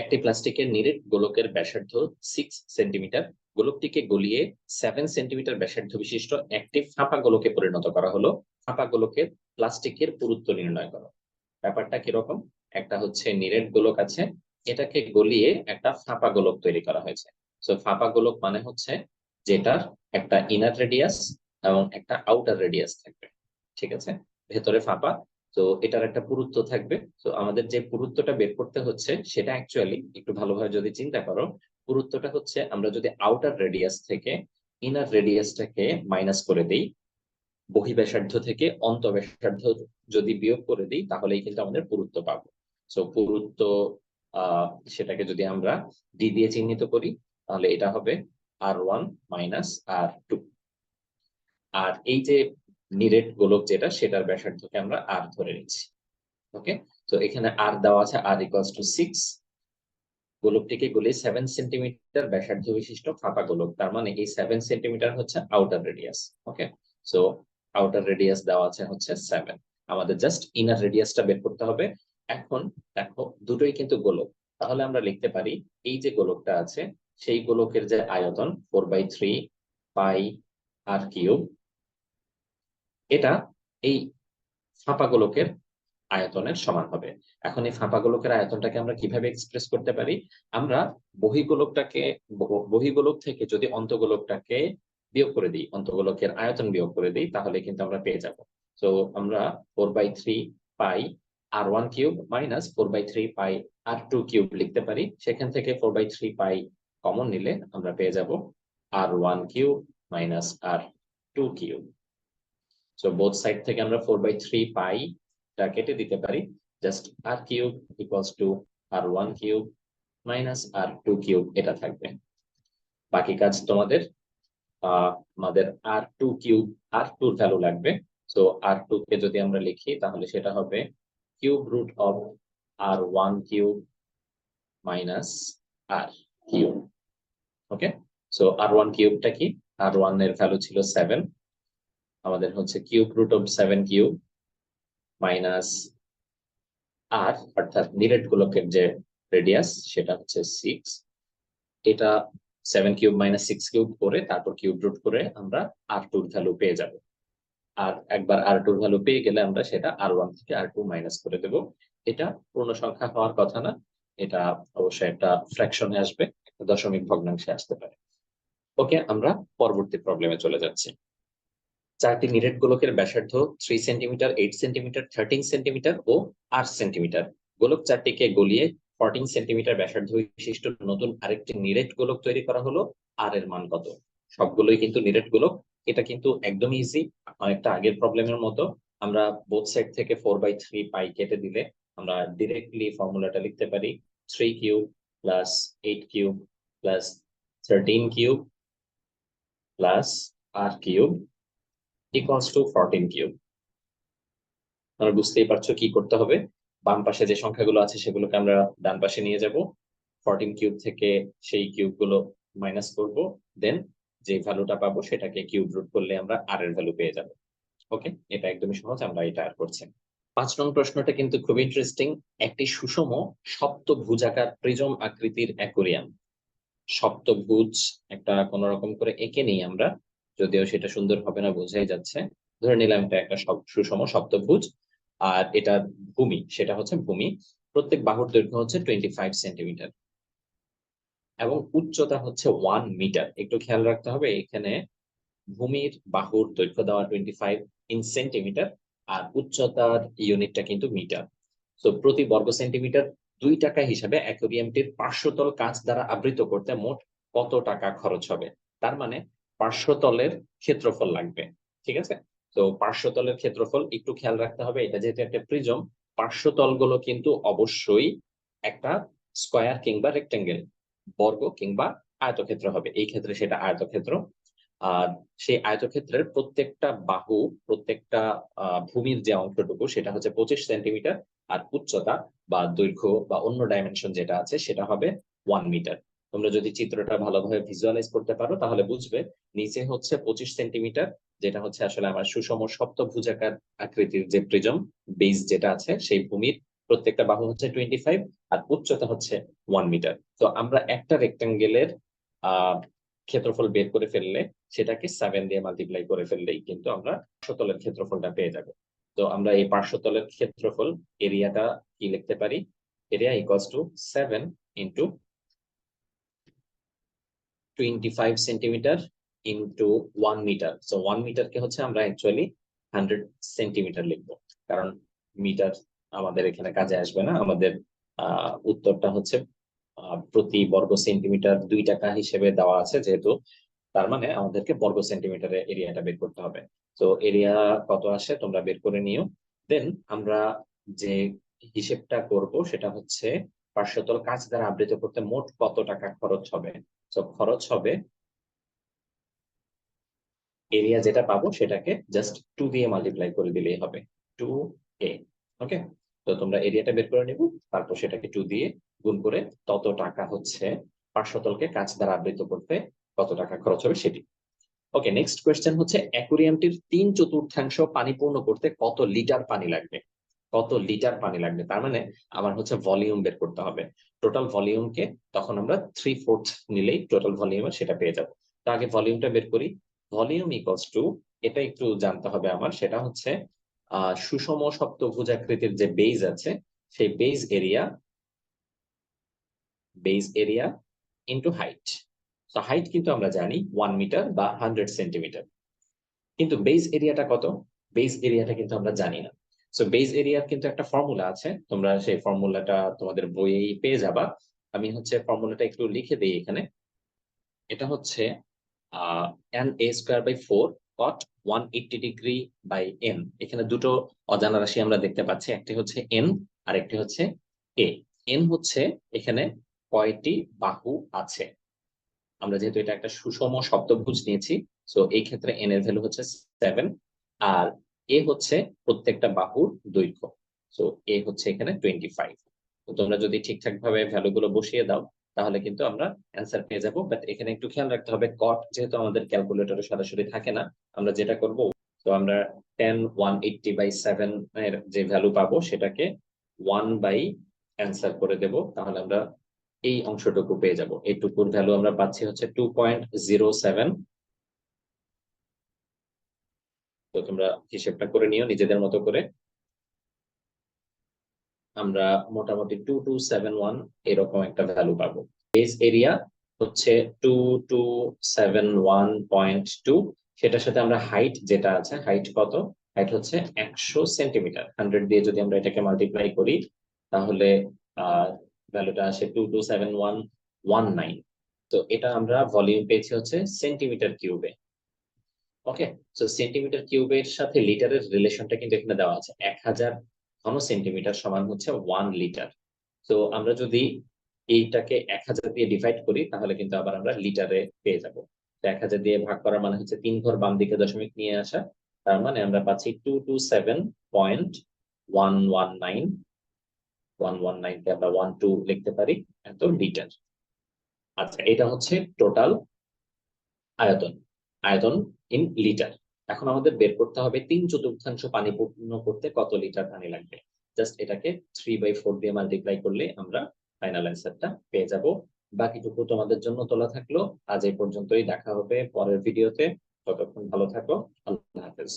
একটি প্লাস্টিকের নিরেট গোলকের ব্যাসার্ধ সিক্স সেন্টিমিটার গোলকটিকে গলিয়ে সেভেন সেন্টিমিটার ব্যাসার্ধ বিশিষ্ট একটি ফাঁপা গোলকে পরিণত করা হলো। ফাঁপা গোলকের প্লাস্টিকের পুরুত্ব নির্ণয় করো। ব্যাপারটা কীরকম একটা হচ্ছে নিরেট গোলক আছে, এটাকে গলিয়ে একটা ফাঁপা গোলক তৈরি করা হয়েছে। সো ফাঁপা গোলক মানে হচ্ছে যেটার একটা ইনার রেডিয়াস এবং একটা আউটার রেডিয়াস থাকবে। ঠিক আছে? ভেতরে ফাঁপা তো এটার একটা পুরুত্ব থাকবে। তো আমাদের যে পুরুত্বটা বের করতে হচ্ছে, সেটা অ্যাকচুয়ালি একটু ভালোভাবে যদি চিন্তা করো, পুরুত্বটা হচ্ছে আমরা যদি আউটার রেডিয়াস থেকে ইনার রেডিয়াসটাকে মাইনাস করে দিই বহি ব্যাসার্ধ থেকে অন্ত ব্যাসার্ধ যদি বিয়োগ করে দিই, তাহলেই কিন্তু আমাদের পুরুত্ব পাবো। সো পুরুত্ব সেটাকে যদি আমরা ডি দিয়ে চিহ্নিত করি, তাহলে এটা হবে R one minus R two আর এই যে নিরেট গোলক যেটা, সেটার ব্যাসার্ধকে আমরা আর ধরে নিচ্ছি। ওকে তো এখানে আর দেওয়া আছে আর ইকুয়ালস টু সিক্স গোলকটিকে গলি সেভেন সেন্টিমিটার ব্যাসার্ধ বিশিষ্ট ফাঁপা গোলক, তার মানে এই সেভেন সেন্টিমিটার হচ্ছে outer radius okay so outer radius দেওয়া আছে হচ্ছে সেভেন আমাদের জাস্ট ইনার রেডিয়াসটা বের করতে হবে। এখন দেখো, দুটোই কিন্তু গোলক। তাহলে আমরা লিখতে পারি, এই যে গোলকটা আছে, সেই গোলকের যে আয়তন four by three pi R cube এটা এই ফাঁপা গোলকের আয়তনের সমান হবে। এখন এই ফাঁপা গোলকের আয়তনটাকে আমরা কীভাবে এক্সপ্রেস করতে পারি? আমরা বহিগোলকটাকে বহিগোলক থেকে যদি অন্তগোলকটাকে বিয়োগ করে দিই অন্তগোলকের আয়তন বিয়োগ করে দিই, তাহলে কিন্তু আমরা পেয়ে যাব। তো আমরা four by three pi R one cube minus four by three pi R two cube লিখতে পারি। সেখান থেকে four by three pi common নিলে আমরা পেয়ে যাব R one cube minus R two cube so both side থেকে আমরা ফোর বাই থ্রি পাই টা কেটে দিতে পারি। Just R cube equals to R one cube minus R two cube এটা থাকবে। বাকি কাজ তোমাদের আমাদের আর টু কিউব আর টুর ভ্যালু লাগবে। সো আর টু কে যদি আমরা লিখি, তাহলে সেটা হবে cube root of R one cube minus R cube okay so R one কিউবটা কি? আর ওয়ানের ভ্যালু ছিল সেভেন আমাদের হচ্ছে cube root of seven cube minus R, অর্থাৎ নিরেট গোলকের যে রেডিয়াস, সেটা হচ্ছে সিক্স এটা seven cube minus six cube করে তারপর কিউব রুট করে আমরা আর টুর ভ্যালু পেয়ে যাব। আর একবার আর টুর ভ্যালু পেয়ে গেলে আমরা সেটা আর ওয়ান থেকে আর টু মাইনাস করে দেব। এটা পূর্ণ সংখ্যা হওয়ার কথা না, এটা অবশ্যই একটা ফ্র্যাকশনে আসবে দশমিক ভগ্নাংশে আসতে পারে। ওকে, আমরা পরবর্তী প্রবলেমে চলে যাচ্ছি। চারটি নিরেট গোলকের ব্যাসার্ধ three centimetre eight centimetre thirteen centimetre ও আট সেন্টিমিটার গোলক চারটিকে গলিয়ে ফোরটিন সেন্টিমিটার ব্যাসার্ধ বিশিষ্ট নতুন আরেকটি নিরেট গোলক তৈরি করা হলো আর এর মান কত। সবগুলোই কিন্তু নিরেট গোলক। এটা কিন্তু একদম ইজি অনেকটা আগের প্রবলেমের মতো। আমরা বোথ সাইড থেকে ফোর বাই থ্রি পাই কেটে দিলে আমরা ডিরেক্টলি ফর্মুলাটা লিখতে পারি three cube plus eight cube plus thirteen cube plus R cube equals to fourteen cube আমরা বুঝতেই পারছ কি করতে হবে। বাম পাশে যে সংখ্যাগুলো আছে, সেগুলোকে আমরা ডান পাশে নিয়ে যাব। ফোরটিন কিউব থেকে সেই কিউবগুলো মাইনাস করব। দেন যে ভ্যালুটা পাবো, সেটাকে কিউব রুট করলে আমরা আর এর ভ্যালু পেয়ে যাব। ওকে এটা একদমই সহজ, আমরা এটা আর করছি পাঁচ নং প্রশ্নটা কিন্তু খুব ইন্টারেস্টিং একটি সুষম সপ্তভুজাকার প্রিজম আকৃতির অ্যাকোরিয়াম সপ্তভুজ একটা কোন রকম করে এঁকে নিই আমরা। যদিও সেটা সুন্দর হবে না বোঝাই যাচ্ছে। ধরে নিলাম এটা একটা সুষম সপ্তভুজ, আর এটা ভূমি, সেটা হচ্ছে ভূমি। প্রত্যেক বাহুর দৈর্ঘ্য হচ্ছে টোয়েন্টি ফাইভ সেন্টিমিটার এবং উচ্চতা হচ্ছে ওয়ান মিটার একটু খেয়াল রাখতে হবে, এখানে ভূমির বাহুর দৈর্ঘ্য দেওয়া টোয়েন্টি ফাইভ ইন সেন্টিমিটার আর উচ্চতার ইউনিটটা কিন্তু মিটার তো প্রতি বর্গ সেন্টিমিটার দুই টাকা হিসাবে অ্যাকোরিয়ামটির পার্শ্বতল কাঁচ দ্বারা আবৃত করতে মোট কত টাকা খরচ হবে? তার মানে পার্শ্বতলের ক্ষেত্রফল লাগবে, ঠিক আছে? তো পার্শ্বতলের ক্ষেত্রফল একটু খেয়াল রাখতে হবে, এটা যেহেতু একটা প্রিজম, পার্শ্বতলগুলো কিন্তু অবশ্যই একটা স্কোয়ার কিংবা রেক্টেঙ্গেল বর্গ কিংবা আয়তক্ষেত্র হবে। এই ক্ষেত্রে সেটা আয়তক্ষেত্র। আর সেই আয়তক্ষেত্রের প্রত্যেকটা বাহু, প্রত্যেকটা ভূমির যে অংশটুকু, সেটা হচ্ছে পঁচিশ সেন্টিমিটার, আর উচ্চতা বা দৈর্ঘ্য বা অন্য ডাইমেনশন যেটা আছে, সেটা হবে ওয়ান মিটার তোমরা যদি চিত্রটা ভালোভাবে ভিজুয়ালাইজ করতে পারো, তাহলে বুঝবে নিচে হচ্ছে পঁচিশ সেন্টিমিটার, যেটা হচ্ছে আসলে আমার সুষম সপ্তভুজাকার আকৃতির যে প্রিজম বেস যেটা আছে, সেই ভূমির প্রত্যেকটা বাহু হচ্ছে টোয়েন্টি ফাইভ আর উচ্চতা হচ্ছে ওয়ান মিটার তো আমরা একটা রেক্টাঙ্গেলের ক্ষেত্রফল বের করে ফেললে সেটাকে সেভেন দিয়ে মাল্টিপ্লাই করে ফেললেই কিন্তু আমরা পার্শ্বতলের ক্ষেত্রফলটা পেয়ে যাব। তো আমরা এই পার্শ্বতলের ক্ষেত্রফল এরিয়াটা কি লিখতে পারি? Area equals to seven into twenty five centimetre into one metre so one মিটারকে হচ্ছে আমরা অ্যাকচুয়ালি হান্ড্রেড সেন্টিমিটার লিখব। কারণ মিটার আমাদের এখানে কাজে আসবে না। আমাদের উত্তরটা হচ্ছে প্রতি বর্গ সেন্টিমিটার দুই টাকা হিসেবে দেওয়া আছে যেহেতু। তার মানে আমাদেরকে বর্গ সেন্টিমিটারে এরিয়াটা বের করতে হবে। তো এরিয়া কত আসে তোমরা বের করে নিও। দেন আমরা যে হিসেবটা করব সেটা হচ্ছে পার্শ্বতল কাজ দ্বারা আবৃত করতে মোট কত টাকা খরচ হবে? তো খরচ হবে এরিয়া যেটা পাবো সেটাকে জাস্ট টু দিয়ে মাল্টিপ্লাই করে দিলেই হবে। টু এ ওকে তো তোমরা এরিয়াটা বের করে নিব, তারপর সেটাকে টু দিয়ে গুণ করে তত টাকা হচ্ছে পার্শ্বতলকে কাজ দ্বারা আবৃত করতে কত টাকা খরচ হবে সেটি। ওকে নেক্সট কোয়েশ্চেন হচ্ছে অ্যাকুরিয়ামটির তিন চতুর্থাংশ পানি পূর্ণ করতে কত লিটার পানি লাগবে? কত লিটার পানি লাগবে? তার মানে আমার হচ্ছে ভলিউম বের করতে হবে। টোটাল ভলিউমকে তখন আমরা থ্রি ফোর্থ নিলেই টোটাল ভলিউমে সেটা পেয়ে যাব। তো আগে ভলিউমটা বের করি। ভলিউম ইকলস টু এটা একটু জানতে হবে আমার, সেটা হচ্ছে সুষম সপ্তভুজাকৃতির যে বেজ আছে, সেই base area base area into height তো হাইট কিন্তু আমরা জানি ওয়ান মিটার বা হান্ড্রেড সেন্টিমিটার কিন্তু বেজ এরিয়াটা কত? বেজ এরিয়াটা কিন্তু আমরা জানি না। সো বেজ এরিয়ার কিন্তু একটা ফর্মুলা আছে। তোমরা সেই ফর্মুলাটা তোমাদের বইয়েই পেয়ে যাবা। আমি হচ্ছে ফর্মুলাটা একটু লিখে দিই এখানে। এটা হচ্ছে n a square by four cot one eighty degree by n এখানে দুটো অজানা রাশি আমরা দেখতে পাচ্ছি। একটি হচ্ছে এন আর একটি হচ্ছে এ এন হচ্ছে এখানে কয়টি বাহু আছে? আমরা যেহেতু এটা একটা সুষম শব্দভুজ নিয়েছি সো এই ক্ষেত্রে এন এর ভ্যালু হচ্ছে সেভেন আর এ হচ্ছে প্রত্যেকটা বাহুর দৈর্ঘ্য। সো এ হচ্ছে এখানে টোয়েন্টি ফাইভ তো তোমরা যদি ঠিকঠাক ভাবে ভ্যালু গুলো বসিয়ে দাও, তাহলে কিন্তু আমরা অ্যান্সার পেয়ে যাব। বাট এখানে একটু খেয়াল রাখতে হবে কট যেহেতু আমাদের ক্যালকুলেটরে সরাসরি থাকে না, আমরা যেটা করব তো আমরা ten one eighty by seven এর যে ভ্যালু পাবো, সেটাকে ওয়ান বাই অ্যান্সার করে দেব, তাহলে আমরা এই অংশটুকু পেয়ে যাব। এইটুকুর ভ্যালু আমরা পাচ্ছি হচ্ছে টু পয়েন্ট জিরো সেভেন তো তোমরা হিসেবটা করে নিও, নিজেদের মতো করে। আমরা মোটামুটি টু টু সেভেন ওয়ান এরকম একটা ভ্যালু পাবো। বেস এরিয়া হচ্ছে two two seven one point two সেটার সাথে আমরা হাইট যেটা আছে হাইট কত? হাইট হচ্ছে একশো সেন্টিমিটার হান্ড্রেড দিয়ে যদি আমরা এটাকে মাল্টিপ্লাই করি, তাহলে ভ্যালুটা আসে two two seven one one nine তো এটা আমরা ভলিউম পেয়েছি হচ্ছে সেন্টিমিটার কিউবে ওকে তো সেন্টিমিটার কিউবের সাথে লিটারের রিলেশনটা কিন্তু এখানে দেওয়া আছে। এক হাজার ঘন সেন্টিমিটার সমান হচ্ছে ওয়ান লিটার তো আমরা যদি এইটাকে এক হাজার দিয়ে ডিভাইড করি, তাহলে কিন্তু আবার আমরা লিটারে পেয়ে যাব। এক হাজার দিয়ে ভাগ করার মানে হচ্ছে তিন ঘর বাম দিকে দশমিক নিয়ে আসা। তার মানে আমরা পাচ্ছি two two seven point one one nine one one নাইনকে আমরা ওয়ান টু লিখতে পারি, এত লিটার আচ্ছা এটা হচ্ছে টোটাল আয়তন। আয়তন ইন লিটার এখন আমাদের বের করতে হবে তিন চতুর্থাংশ পানি পূর্ণ করতে কত লিটার পানি লাগবে? জাস্ট এটাকে থ্রি বাই ফোর দিয়ে মাল্টিপ্লাই করলে আমরা ফাইনাল অ্যান্সারটা পেয়ে যাব। বাকিটুকু তোমাদের জন্য তোলা থাকল। আজ এই পর্যন্তই। দেখা হবে পরের ভিডিওতে ততক্ষণ ভালো থাকো। আল্লাহ হাফেজ।